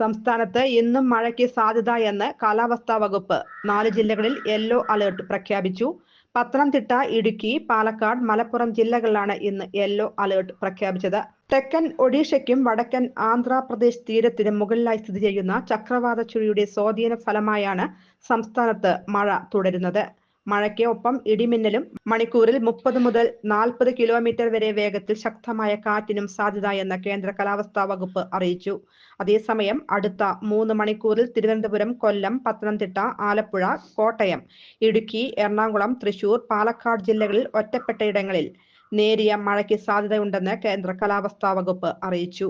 സംസ്ഥാനത്ത് ഇന്നും മഴയ്ക്ക് സാധ്യത എന്ന് കാലാവസ്ഥാ വകുപ്പ് നാല് ജില്ലകളിൽ യെല്ലോ അലേർട്ട് പ്രഖ്യാപിച്ചു. പത്തനംതിട്ട ഇടുക്കി പാലക്കാട് മലപ്പുറം ജില്ലകളിലാണ് ഇന്ന് യെല്ലോ അലേർട്ട് പ്രഖ്യാപിച്ചത്. തെക്കൻ ഒഡീഷയ്ക്കും വടക്കൻ ആന്ധ്രാപ്രദേശ് തീരത്തിനും മുകളിലായി സ്ഥിതി ചെയ്യുന്ന ചക്രവാത ചുഴിയുടെ സ്വാധീന ഫലമായാണ് സംസ്ഥാനത്ത് മഴ തുടരുന്നത്. മഴയ്ക്ക് ഒപ്പം ഇടിമിന്നലും മണിക്കൂറിൽ മുപ്പത് മുതൽ നാൽപ്പത് കിലോമീറ്റർ വരെ വേഗത്തിൽ ശക്തമായ കാറ്റിനും സാധ്യത എന്ന് കേന്ദ്ര കാലാവസ്ഥാ വകുപ്പ് അറിയിച്ചു. അതേസമയം അടുത്ത മൂന്ന് മണിക്കൂറിൽ തിരുവനന്തപുരം കൊല്ലം പത്തനംതിട്ട ആലപ്പുഴ കോട്ടയം ഇടുക്കി എറണാകുളം തൃശൂർ പാലക്കാട് ജില്ലകളിൽ ഒറ്റപ്പെട്ടയിടങ്ങളിൽ നേരിയ മഴയ്ക്ക് സാധ്യതയുണ്ടെന്ന് കേന്ദ്ര കാലാവസ്ഥാ വകുപ്പ് അറിയിച്ചു.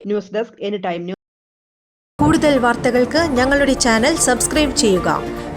ന്യൂസ് ഡെസ്ക് എനി ടൈം കൂടുതൽ വാർത്തകൾക്ക് ഞങ്ങളുടെ ചാനൽ സബ്സ്ക്രൈബ് ചെയ്യുക.